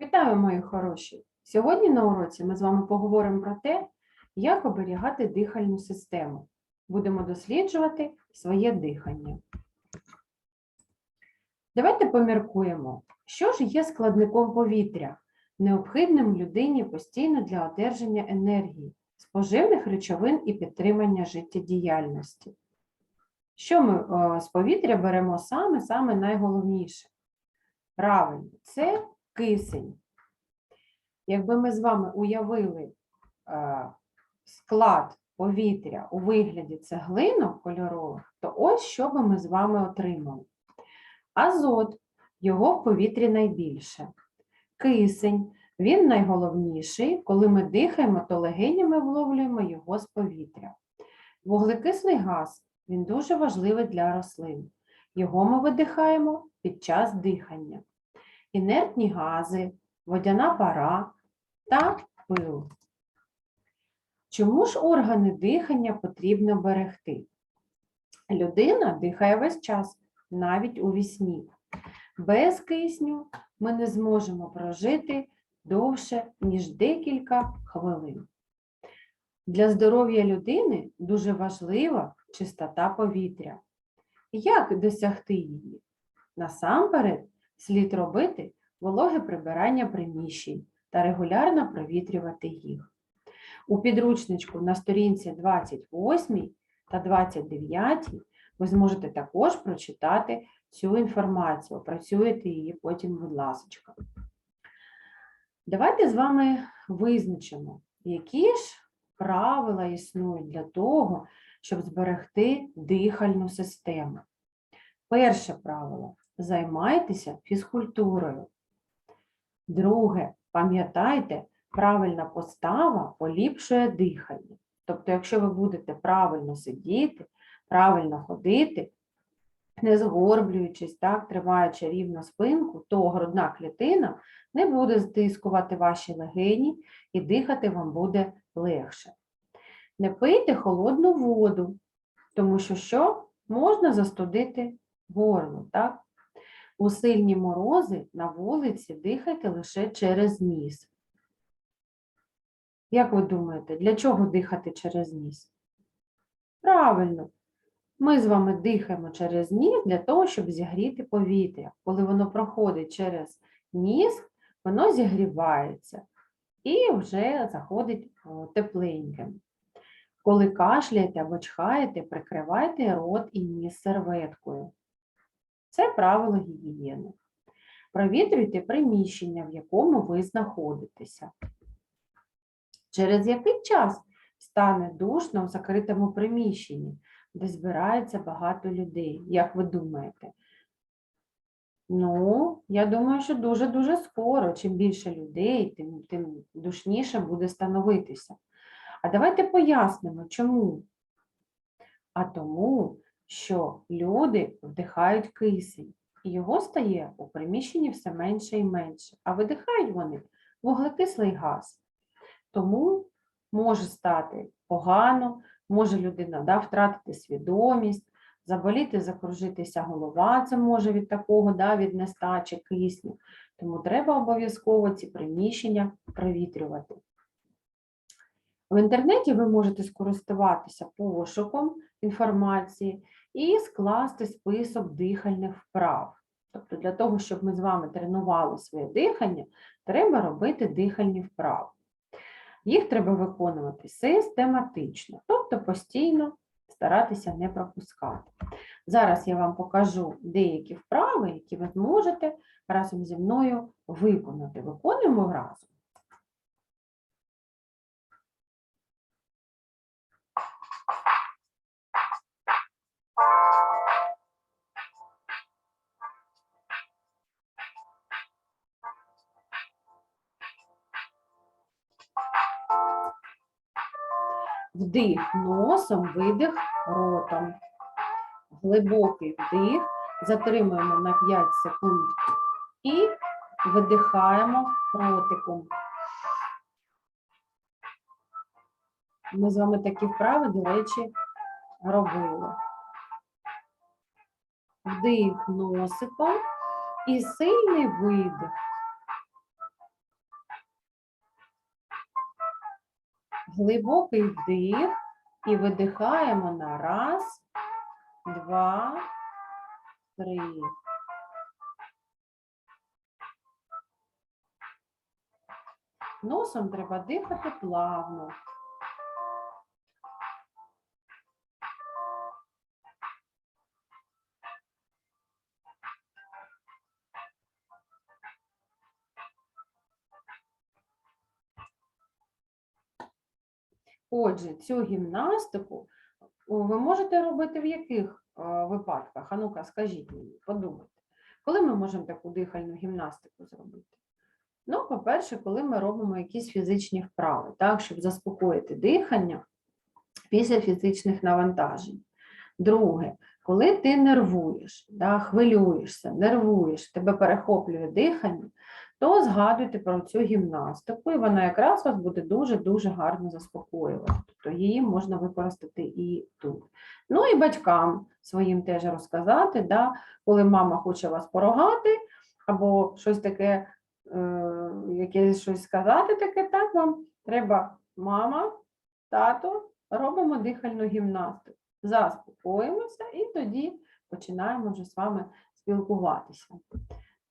Вітаю, мої хороші! Сьогодні на уроці ми з вами поговоримо про те, як оберігати дихальну систему. Будемо досліджувати своє дихання. Давайте поміркуємо, що ж є складником повітря, необхідним людині постійно для одержання енергії, споживних речовин і підтримання життєдіяльності. Що ми е, з повітря беремо саме, саме найголовніше? Правильно, це кисень. Якби ми з вами уявили е, склад повітря у вигляді цеглинок кольорових, то ось що би ми з вами отримали. Азот, його в повітрі найбільше. Кисень, він найголовніший, коли ми дихаємо, то легенями вловлюємо його з повітря. Вуглекислий газ, він дуже важливий для рослин. Його ми видихаємо під час дихання. Інертні гази, водяна пара та пил. Чому ж органи дихання потрібно берегти? Людина дихає весь час, навіть у вісні. Без кисню ми не зможемо прожити довше, ніж декілька хвилин. Для здоров'я людини дуже важлива чистота повітря. Як досягти її? Насамперед слід робити вологе прибирання приміщень та регулярно провітрювати їх. У підручничку на сторінці 28 та 29 ви зможете також прочитати цю інформацію, опрацюєте її потім, будь ласка. Давайте з вами визначимо, які ж правила існують для того, щоб зберегти дихальну систему. Перше правило займайтеся фізкультурою. Друге, пам'ятайте, правильна постава поліпшує дихання. Тобто, якщо ви будете правильно сидіти, правильно ходити, не згорблюючись, так, тримаючи рівно спинку, то грудна клітина не буде стискувати ваші легені і дихати вам буде легше. Не пийте холодну воду, тому що що? Можна застудити горло, так? У сильні морози на вулиці дихайте лише через ніс. Як ви думаєте, для чого дихати через ніс? Правильно, ми з вами дихаємо через ніс для того, щоб зігріти повітря. Коли воно проходить через ніс, воно зігрівається і вже заходить тепленьким. Коли кашляєте або чхаєте, прикривайте рот і ніс серветкою. Це правило гігієни. Провітрюйте приміщення, в якому ви знаходитеся. Через який час стане душно в закритому приміщенні, де збирається багато людей, як ви думаєте? Ну, я думаю, що дуже-дуже скоро. Чим більше людей, тим, тим душніше буде становитися. А давайте пояснимо, чому. А тому, що люди вдихають кисень, і його стає у приміщенні все менше і менше, а видихають вони вуглекислий газ. Тому може стати погано, може людина да, втратити свідомість, заболіти, закружитися голова, це може від такого, да, від нестачі кисню. Тому треба обов'язково ці приміщення провітрювати. В інтернеті ви можете скористуватися пошуком інформації і скласти список дихальних вправ. Тобто для того, щоб ми з вами тренували своє дихання, треба робити дихальні вправи. Їх треба виконувати систематично, тобто постійно старатися не пропускати. Зараз я вам покажу деякі вправи, які ви зможете разом зі мною виконати. Виконуємо разом. Вдих носом, видих ротом. Глибокий вдих, затримуємо на 5 секунд і видихаємо ротиком. Ми з вами такі вправи, до речі, робили. Вдих носиком і сильний видих. Глибокий вдих і видихаємо на раз, два, три. Носом треба дихати плавно. Отже, цю гімнастику ви можете робити в яких е, випадках? А ну-ка, скажіть мені, подумайте. Коли ми можемо таку дихальну гімнастику зробити? Ну, по-перше, коли ми робимо якісь фізичні вправи, так, щоб заспокоїти дихання після фізичних навантажень. Друге, коли ти нервуєш, да, хвилюєшся, нервуєш, тебе перехоплює дихання, то згадуйте про цю гімнастику, і вона якраз вас буде дуже-дуже гарно заспокоювати. Тобто її можна використати і тут. Ну і батькам своїм теж розказати, да, коли мама хоче вас порогати, або щось таке, е, якесь щось сказати, таке, так вам треба мама, тато, робимо дихальну гімнастику. Заспокоїмося і тоді починаємо вже з вами спілкуватися.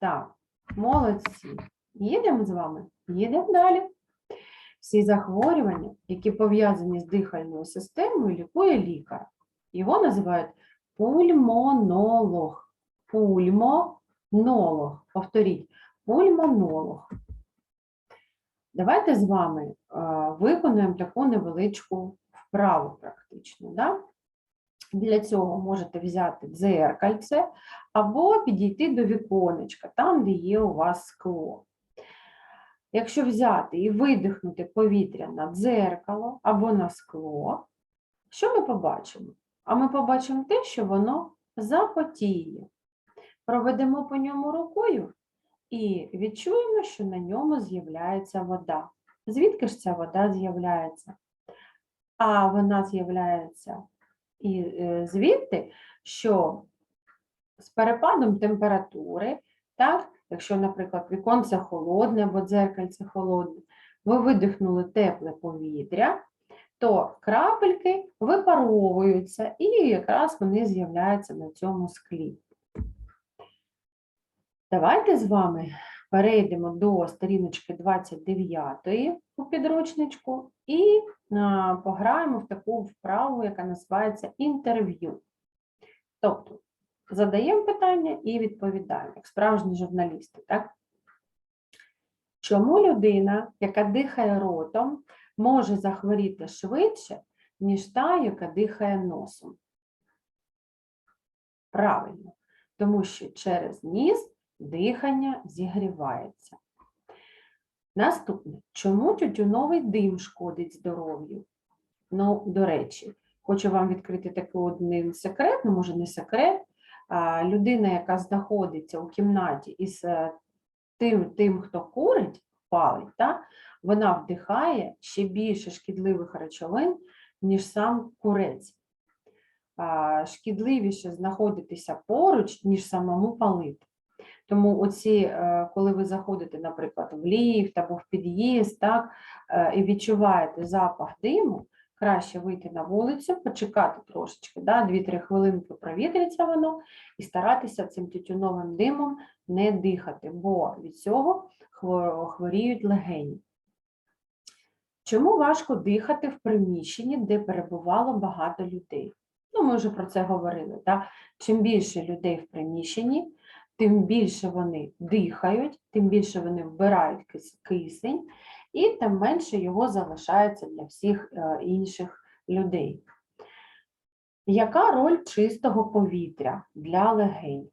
Так, молодці. Їдемо з вами? Їдемо далі. Всі захворювання, які пов'язані з дихальною системою, лікує лікар. Його називають пульмонолог. Пульмонолог. Повторіть, пульмонолог. Давайте з вами е, виконуємо таку невеличку вправу практично. Да? Для цього можете взяти дзеркальце або підійти до віконечка, там, де є у вас скло. Якщо взяти і видихнути повітря на дзеркало або на скло, що ми побачимо? А ми побачимо те, що воно запотіє. Проведемо по ньому рукою і відчуємо, що на ньому з'являється вода. Звідки ж ця вода з'являється? А вона з'являється і е, звідти, що з перепадом температури, так, якщо, наприклад, віконце холодне або дзеркальце холодне, ви видихнули тепле повітря, то крапельки випаровуються і якраз вони з'являються на цьому склі. Давайте з вами перейдемо до сторіночки 29 у підручничку і пограємо в таку вправу, яка називається інтерв'ю. Тобто задаємо питання і відповідаємо, як справжні журналісти. Так? Чому людина, яка дихає ротом, може захворіти швидше, ніж та, яка дихає носом? Правильно, тому що через ніс дихання зігрівається. Наступне, чому тютюновий дим шкодить здоров'ю? Ну, до речі, хочу вам відкрити такий один секрет, ну, може, не секрет. Людина, яка знаходиться у кімнаті із е, тим, тим хто курить, палить, та, вона вдихає ще більше шкідливих речовин, ніж сам курець. Шкідливіше знаходитися поруч, ніж самому палити. Тому оці, е, коли ви заходите, наприклад, в ліфт або в під'їзд, так, е, і відчуваєте запах диму, краще вийти на вулицю, почекати трошечки, да, 2-3 хвилинки провітриться воно, і старатися цим тютюновим димом не дихати, бо від цього хворіють легені. Чому важко дихати в приміщенні, де перебувало багато людей? Ну, ми вже про це говорили. Да? Чим більше людей в приміщенні, тим більше вони дихають, тим більше вони вбирають кисень, і тим менше його залишається для всіх е, інших людей. Яка роль чистого повітря для легень?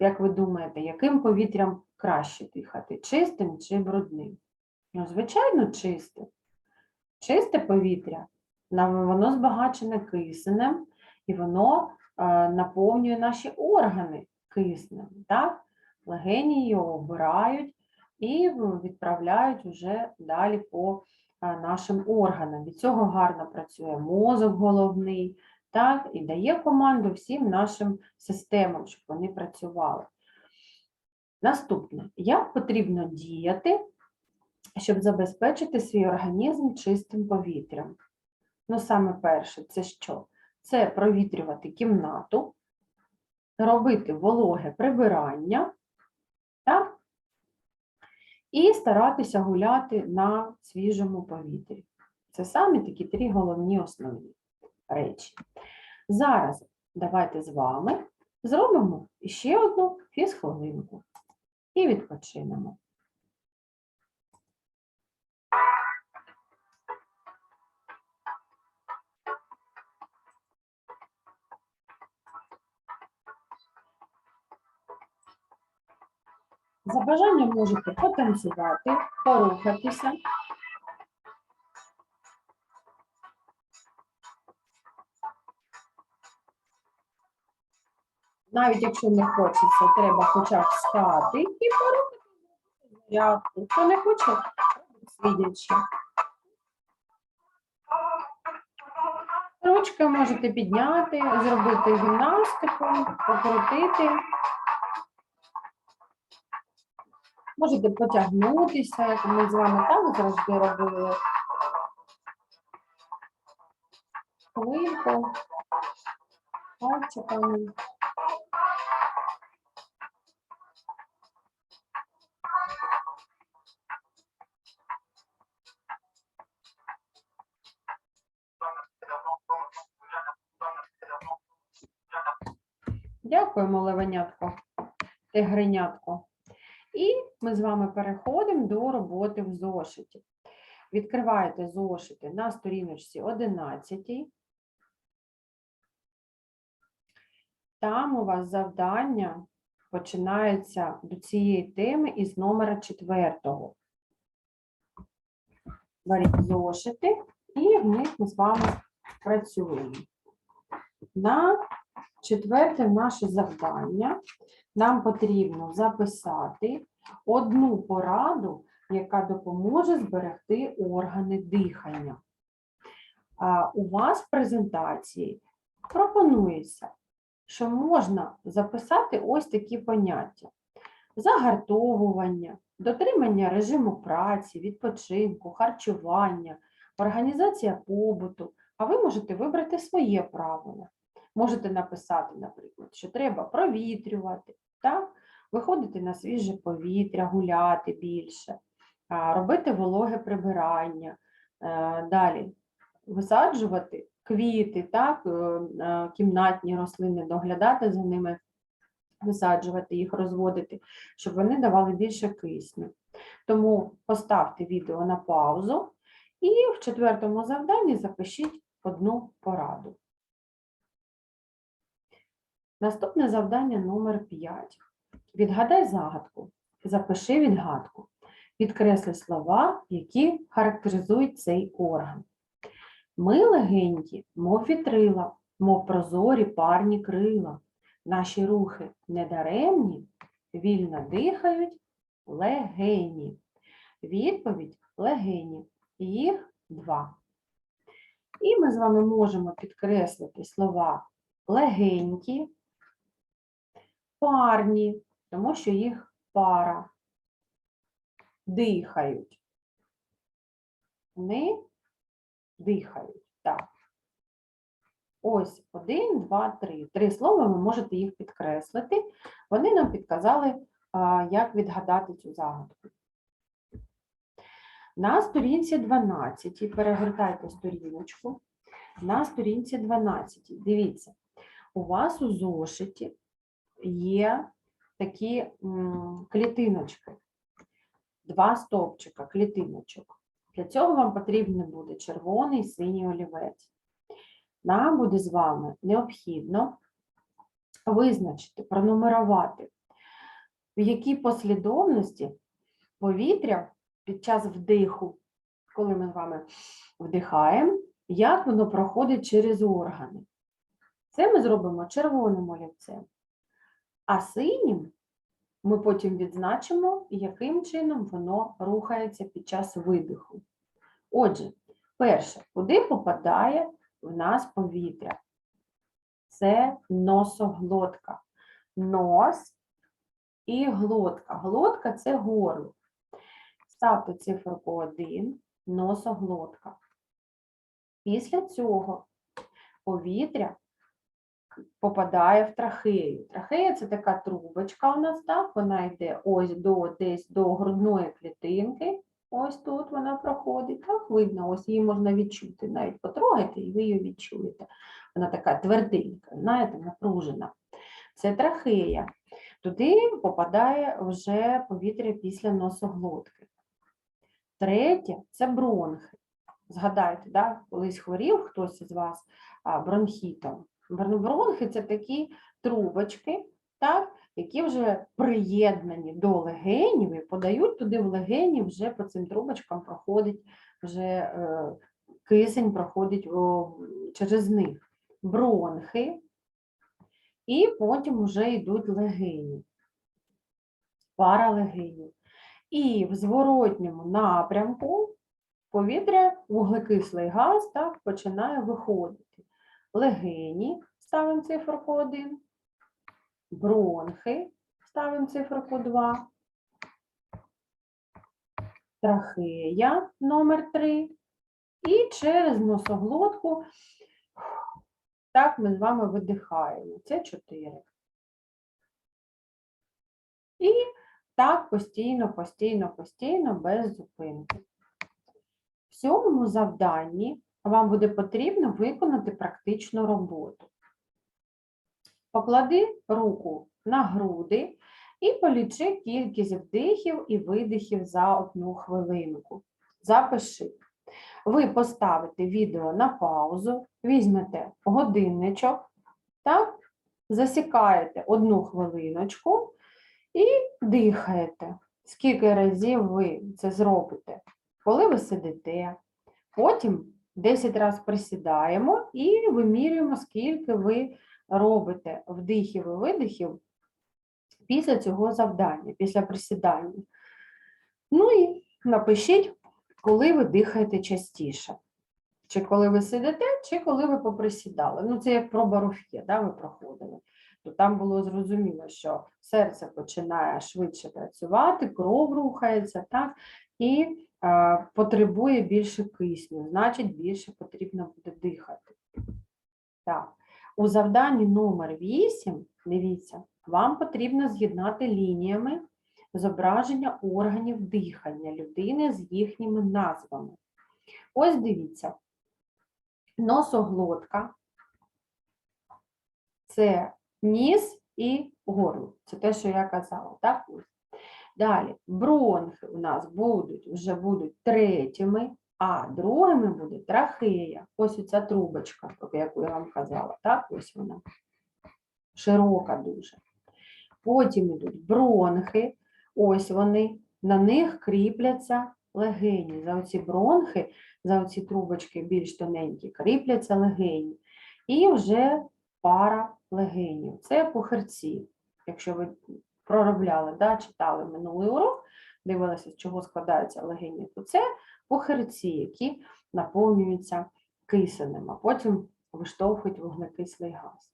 Як ви думаєте, яким повітрям краще дихати? Чистим чи брудним? Ну, звичайно, чистим. Чисте повітря, воно збагачене киснем, і воно е, наповнює наші органи киснем. Так? Легені його вбирають і відправляють вже далі по е, нашим органам. Від цього гарно працює мозок головний, так? і дає команду всім нашим системам, щоб вони працювали. Наступне, як потрібно діяти, щоб забезпечити свій організм чистим повітрям. Ну, саме перше, це що? Це провітрювати кімнату, робити вологе прибирання так? і старатися гуляти на свіжому повітрі. Це саме такі три головні основні речі. Зараз давайте з вами зробимо ще одну фізхвилинку і відпочинемо. За бажанням можете потанцювати, порухатися. Навіть якщо не хочеться, треба хоча б встати і порухатися зарядку. Хто не хоче, сидячи. Ручки можете підняти, зробити гімнастику, покрутити. Можете потягнутися, як ми з вами так завжди робили. Хвильку, пальчиками. Дякуємо, Левенятко, тигренятко. Ми з вами переходимо до роботи в зошиті. Відкриваєте зошити на сторіночці 11. Там у вас завдання починається до цієї теми із номера 4. Беріть зошити, і в них ми з вами працюємо. На четверте наше завдання нам потрібно записати одну пораду, яка допоможе зберегти органи дихання. У вас в презентації пропонується, що можна записати ось такі поняття: загартовування, дотримання режиму праці, відпочинку, харчування, організація побуту, а ви можете вибрати своє правило. Можете написати, наприклад, що треба провітрювати, так? Виходити на свіже повітря, гуляти більше, робити вологе прибирання. Е, Далі висаджувати квіти, так? е, е, кімнатні рослини, доглядати за ними, висаджувати їх, розводити, щоб вони давали більше кисню. Тому поставте відео на паузу і в четвертому завданні запишіть одну пораду. Наступне завдання номер 5. Відгадай загадку. Запиши відгадку. Підкресли слова, які характеризують цей орган. Ми легенькі, мов вітрила, мов прозорі парні крила. Наші рухи недаремні, вільно дихають легені. Відповідь легені. Їх два. І ми з вами можемо підкреслити слова легенькі, парні, тому що їх пара. Дихають. Вони дихають. Так. Ось один, два, три. Три слова ви можете їх підкреслити. Вони нам підказали, як відгадати цю загадку. На сторінці 12, перегортайте сторіночку. На сторінці 12, дивіться, у вас у зошиті є такі клітиночки, два стовпчика клітиночок. Для цього вам потрібен буде червоний синій олівець. Нам буде з вами необхідно визначити, пронумерувати, в якій послідовності повітря під час вдиху, коли ми з вами вдихаємо, як воно проходить через органи. Це ми зробимо червоним олівцем. А синім ми потім відзначимо, яким чином воно рухається під час видиху. Отже, перше, куди попадає в нас повітря? Це носоглотка. Нос і глотка. Глотка це горло. ставте циферку 1, носоглотка. Після цього повітря попадає в трахею. Трахея це така трубочка у нас, так? Вона йде ось до десь до грудної клітинки. Ось тут вона проходить. Так, видно, ось її можна відчути. Навіть потрогайте, і ви її відчуєте. Вона така тверденька, знаєте, напружена. Це трахея. Туди попадає вже повітря після носоглотки. Третє це бронхи. Згадайте, да, колись хворів хтось із вас бронхітом. Бр- Бронхи це такі трубочки, так, які вже приєднані до легенів і подають туди в легені, вже по цим трубочкам проходить вже е, кисень проходить о, через них. Бронхи, і потім вже йдуть легені, пара легенів. І в зворотньому напрямку повітря, вуглекислий газ так, починає виходити. Легені, ставимо циферку 1, бронхи, ставимо циферку 2, трахея номер 3, і через носоглотку так ми з вами видихаємо. Це 4. І так постійно, постійно, постійно, без зупинки. В цьому завданні вам буде потрібно виконати практичну роботу. Поклади руку на груди і полічи кількість вдихів і видихів за одну хвилинку. Запиши. Ви поставите відео на паузу, візьмете годинничок, так, засікаєте одну хвилиночку і дихаєте. Скільки разів ви це зробите? Коли ви сидите, потім 10 разів присідаємо і вимірюємо, скільки ви робите вдихів і видихів після цього завдання, після присідання. Ну і напишіть, коли ви дихаєте частіше. Чи коли ви сидите, чи коли ви поприсідали. Ну, це як проба руф'є, да, ви проходили. То там було зрозуміло, що серце починає швидше працювати, кров рухається, так, і потребує більше кисню, значить, більше потрібно буде дихати. Так. У завданні номер 8, дивіться, вам потрібно з'єднати лініями зображення органів дихання людини з їхніми назвами. Ось дивіться, носоглотка це ніс і горло. Це те, що я казала, так? Далі, бронхи у нас будуть, вже будуть третіми, а другими буде трахея. Ось оця трубочка, про яку я вам казала, так? Ось вона. Широка дуже. Потім йдуть бронхи, ось вони, на них кріпляться легені. За оці бронхи, за оці трубочки більш тоненькі, кріпляться легені. І вже пара легенів. Це похерці. Якщо ви проробляли, да, читали минулий урок, дивилися, з чого складаються легені, то це похерці, які наповнюються киснем, а потім виштовхують вуглекислий газ.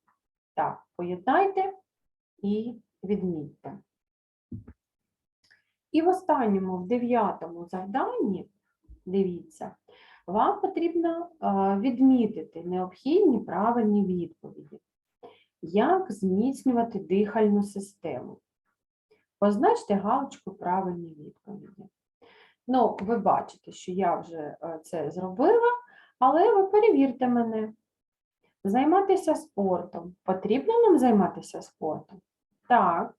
Так, поєднайте і відмітьте. І в останньому, в дев'ятому завданні, дивіться, вам потрібно е, відмітити необхідні правильні відповіді. Як зміцнювати дихальну систему? Позначте галочку правильні відповіді. Ну, ви бачите, що я вже е, це зробила, але ви перевірте мене. Займатися спортом. Потрібно нам займатися спортом? Так.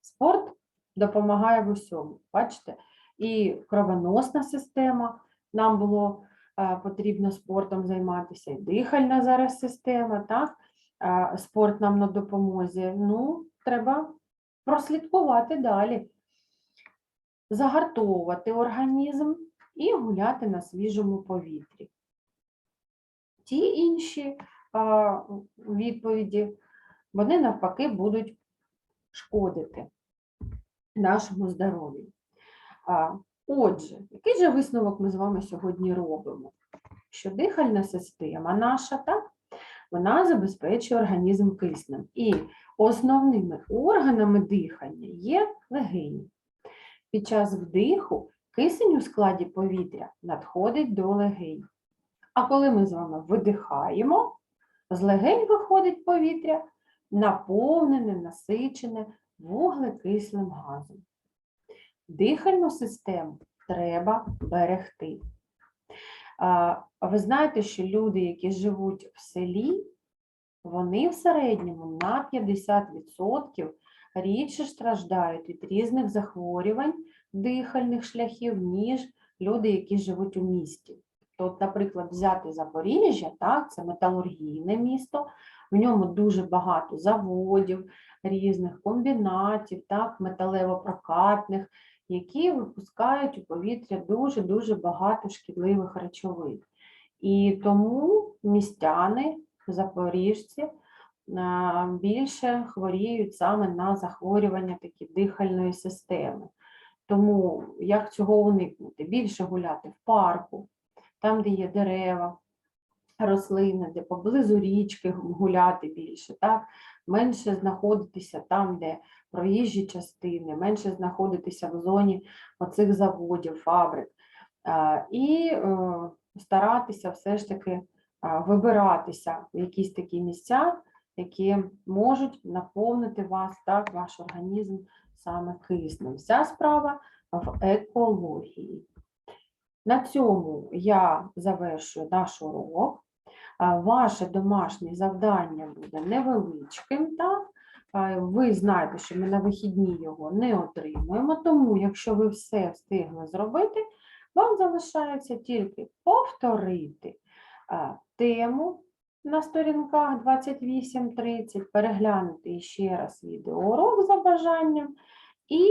Спорт допомагає в усьому. Бачите? І кровоносна система нам було е, потрібно спортом займатися, і дихальна зараз система, так? Е, спорт нам на допомозі. Ну, треба прослідкувати далі, загартовувати організм і гуляти на свіжому повітрі. Ті інші а, відповіді, вони навпаки будуть шкодити нашому здоров'ю. Отже, який же висновок ми з вами сьогодні робимо? Що дихальна система наша, так, вона забезпечує організм киснем. І основними органами дихання є легені. Під час вдиху Кисень у складі повітря надходить до легень. А коли ми з вами видихаємо, з легень виходить повітря, наповнене, насичене вуглекислим газом. Дихальну систему треба берегти. Ви знаєте, що люди, які живуть в селі, вони в середньому на 50% рідше страждають від різних захворювань дихальних шляхів, ніж люди, які живуть у місті. Тобто, наприклад, взяти Запоріжжя, так, це металургійне місто, в ньому дуже багато заводів, різних комбінатів, так, металево-прокатних, які випускають у повітря дуже-дуже багато шкідливих речовин. І тому містяни, запоріжці, більше хворіють саме на захворювання такі дихальної системи. Тому як цього уникнути? Більше гуляти в парку, там, де є дерева, рослини, де поблизу річки гуляти більше, так? менше знаходитися там, де проїжджі частини, менше знаходитися в зоні оцих заводів, фабрик. І е, старатися все ж таки вибиратися в якісь такі місця, які можуть наповнити вас, так, ваш організм саме киснем. Вся справа в екології. На цьому я завершую наш урок. Ваше домашнє завдання буде невеличким, так? Ви знаєте, що ми на вихідні його не отримуємо, тому якщо ви все встигли зробити, вам залишається тільки повторити тему на сторінках 28-30, переглянути ще раз відеоурок за бажанням і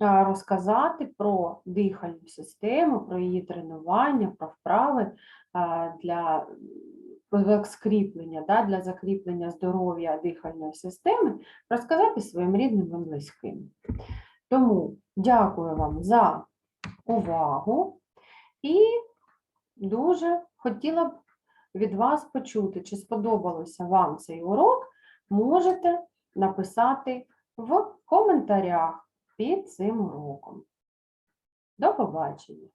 розказати про дихальну систему, про її тренування, про вправи для м, скріплення, да, для закріплення здоров'я дихальної системи, розказати своїм рідним і близьким. Тому дякую вам за увагу і дуже хотіла б від вас почути, чи сподобалося вам цей урок, можете написати в коментарях під цим уроком. До побачення!